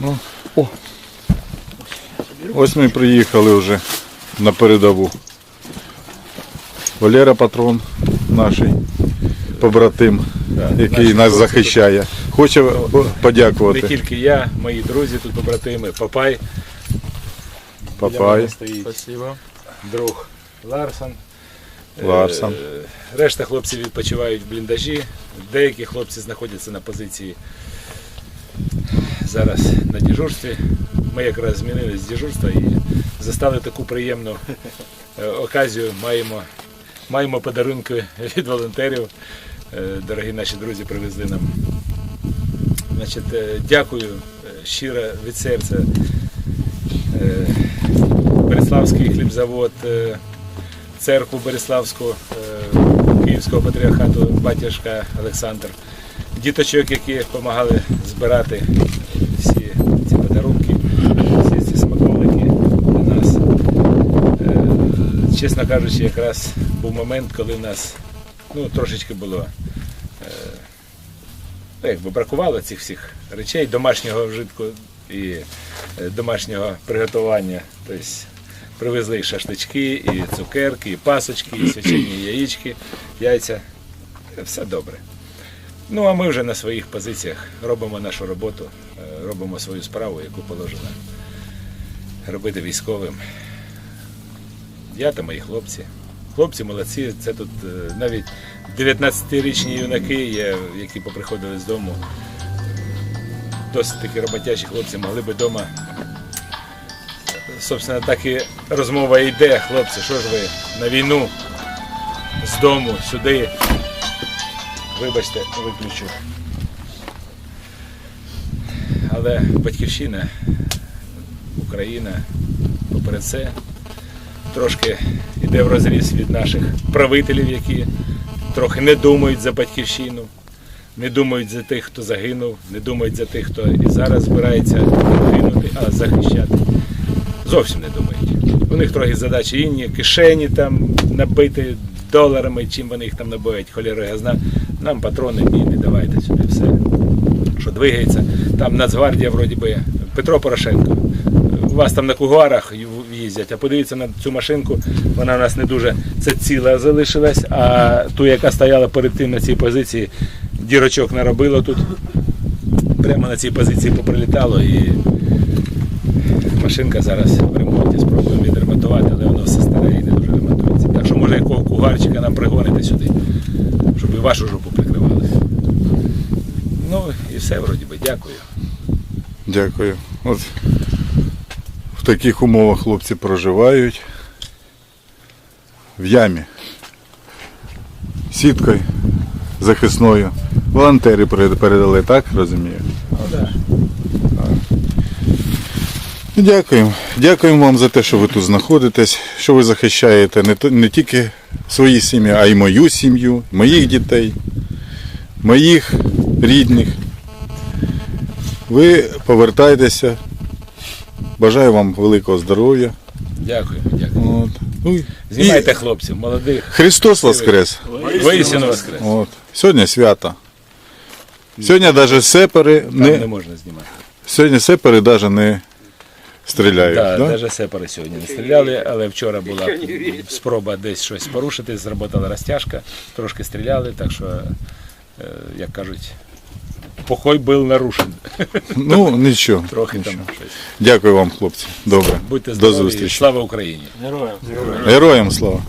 Ну, о. Ось ми приїхали вже на передову. Валера Патрон, наш побратим, який нас захищає. Хоче Не тільки я, мої друзі тут побратими, Папай. Папай. Спасибо. друг Ларсон. Ларсон. Е, Решта хлопців відпочивають в бліндажі. Деякі хлопці знаходяться на позиції зараз на дежурстві. Ми якраз змінились з дежурства і застали таку приємну е, оказію. Маємо, маємо подарунки від волонтерів. Е, Дорогі наші друзі привезли нам. Значить, е, дякую щиро від серця. Береславський хлібзавод, церкву Береславську Київського патріархату батюшка Олександр, діточок, які допомагали збирати Чесно кажучи, якраз був момент, коли в нас ну, трошечки було е, ну, якби бракувало цих всіх речей, домашнього вжитку і е, домашнього приготування. Тобто привезли і шашлички, і цукерки, і пасочки, і свячені яєчки, яйця. Все добре. Ну а ми вже на своїх позиціях робимо нашу роботу, е, робимо свою справу, яку положено робити військовим. Я та мої хлопці. Хлопці молодці. Це тут е, навіть 19-річні юнаки, є, які поприходили з дому. Досить такі роботячі хлопці могли би вдома. Собственно, так і розмова йде, хлопці, що ж ви на війну з дому сюди. Вибачте, виключу. Але батьківщина, Україна, попри це, трошки йде в розріз від наших правителів, які трохи не думають за батьківщину, не думають за тих, хто загинув, не думають за тих, хто і зараз збирається гинути, а захищати. Зовсім не думають. У них трохи задачі інні, кишені там набиті доларами, чим вони їх там набивають, холєра газна. Нам патрони ні, не давайте сюди все. Що двигається. Там Нацгвардія, вроді би, Петро Порошенко. У вас там на кугуарах їздять, а подивіться на цю машинку, вона у нас не дуже це ціла залишилась, а ту, яка стояла перед тим на цій позиції, дірочок наробило тут. Прямо на цій позиції поприлітало і машинка зараз в ремонті. Спробуємо відремонтувати, але воно все старе і не дуже ремонтується. Так що може якого кугарчика нам пригоните сюди, щоб і вашу жопу прикривали. Ну і все вроді би. Дякую. Дякую. От в таких умовах хлопці проживають в ямі. Сіткою захисною. Волонтери передали, так розумію? Ну. Дякуємо. Дякуємо вам за те, що ви тут знаходитесь, що ви захищаєте не, не тільки свої сім'ї, а й мою сім'ю, моїх дітей, моїх рідних. Ви повертайтеся. Бажаю вам великого здоров'я. Дякую, дякую. От. Ну, і- Знімайте хлопців, молодих. Христос Воскрес! Воістину воскрес. От. Сьогодні свято. Сьогодні навіть сепари Там не не, можна знімати. сьогодні сепари навіть не стріляють. Так, да? навіть сепари сьогодні не стріляли, але вчора була спроба десь щось порушити, зработала розтяжка, трошки стріляли, так що, е, як кажуть, покой був нарушен. Ну нічого. Трохи нічого. там щось. Дякую вам, хлопці. Добре. Будьте здорові. До зустрічі. слава Україні! Героям. Героям слава.